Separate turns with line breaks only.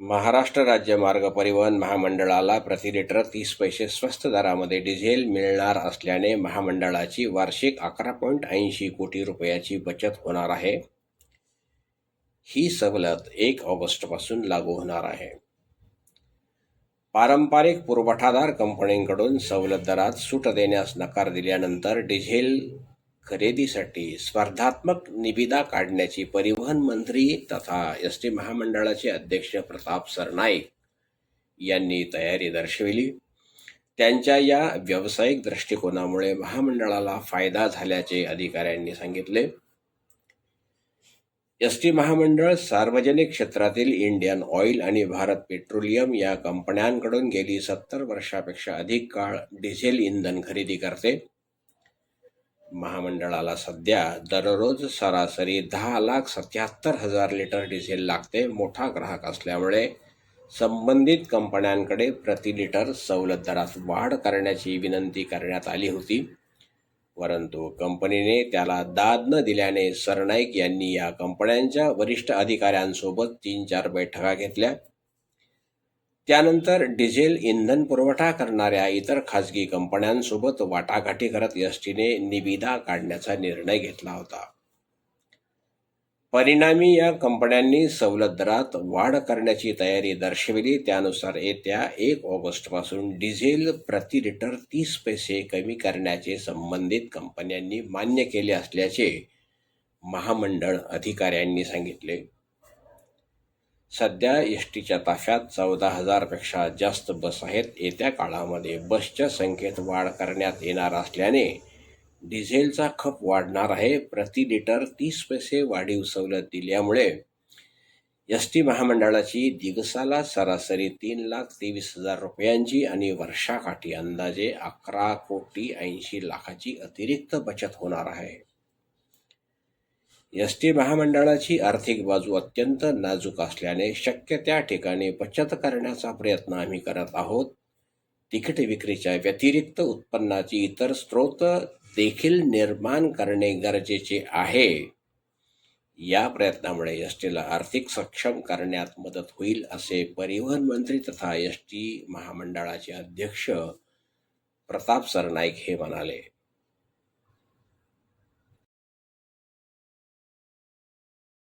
महाराष्ट्र राज्य मार्ग परिवहन महामंडळाला प्रति लिटर तीस पैसे स्वस्त दरामध्ये डिझेल मिळणार असल्याने महामंडळाची वार्षिक अकरा पॉईंट ऐंशी कोटी रुपयाची बचत होणार आहे. ही सवलत एक ऑगस्टपासून लागू होणार आहे. पारंपरिक पुरवठादार कंपन्यांकडून सवलत दरात सूट देण्यास नकार दिल्यानंतर डिझेल खरेदीसाठी स्पर्धात्मक निविदा काढण्याची परिवहन मंत्री तथा एस टी महामंडळाचे अध्यक्ष प्रताप सरनाईक यांनी तयारी दर्शविली. त्यांच्या या व्यावसायिक दृष्टिकोनामुळे महामंडळाला फायदा झाल्याचे अधिकाऱ्यांनी सांगितले. एस टी महामंडळ सार्वजनिक क्षेत्रातील इंडियन ऑइल आणि भारत पेट्रोलियम या कंपन्यांकडून गेली सत्तर वर्षापेक्षा अधिक काळ डिझेल इंधन खरेदी करते. महामंडळाला सध्या दररोज सरासरी दहा लाख सत्याहत्तर हजार लिटर डिझेल लागते. मोठा ग्राहक असल्यामुळे संबंधित कंपन्यांकडे प्रति लिटर सवलत दरात वाढ करण्याची विनंती करण्यात आली होती. परंतु कंपनीने त्याला दाद न दिल्याने सरनाईक यांनी या कंपन्यांच्या वरिष्ठ अधिकाऱ्यांसोबत तीन चार बैठका घेतल्या. त्यानंतर डिझेल इंधन पुरवठा करणाऱ्या इतर खाजगी कंपन्यांसोबत वाटाघाटी करत एस टीने निविदा काढण्याचा निर्णय घेतला होता. परिणामी या कंपन्यांनी सवलत दरात वाढ करण्याची तयारी दर्शविली. त्यानुसार येत्या एक ऑगस्टपासून डिझेल प्रति लिटर तीस पैसे कमी करण्याचे संबंधित कंपन्यांनी मान्य केले असल्याचे महामंडळ अधिकाऱ्यांनी सांगितले. सध्या एस टीच्या ताफ्यात चौदा हजारपेक्षा जास्त बस आहेत. येत्या काळामध्ये बसच्या संख्येत वाढ करण्यात येणार असल्याने डिझेलचा खप वाढणार आहे. प्रति लिटर तीस पैसे वाढीव सवलत दिल्यामुळे एस टी महामंडळाची दिवसाला सरासरी तीन लाख तेवीस हजार रुपयांची आणि वर्षाकाठी अंदाजे अकरा कोटी ऐंशी लाखाची अतिरिक्त बचत होणार आहे. एस टी महामंडळाची आर्थिक बाजू अत्यंत नाजूक असल्याने शक्य त्या ठिकाणी बचत करण्याचा प्रयत्न आम्ही करत आहोत. तिकीट विक्रीच्या व्यतिरिक्त उत्पन्नाची इतर स्रोत देखील निर्माण करणे गरजेचे आहे. या प्रयत्नामुळे एस टीला आर्थिक सक्षम करण्यात मदत होईल असे परिवहन मंत्री तथा एस टी महामंडळाचे अध्यक्ष प्रताप सरनाईक हे म्हणाले.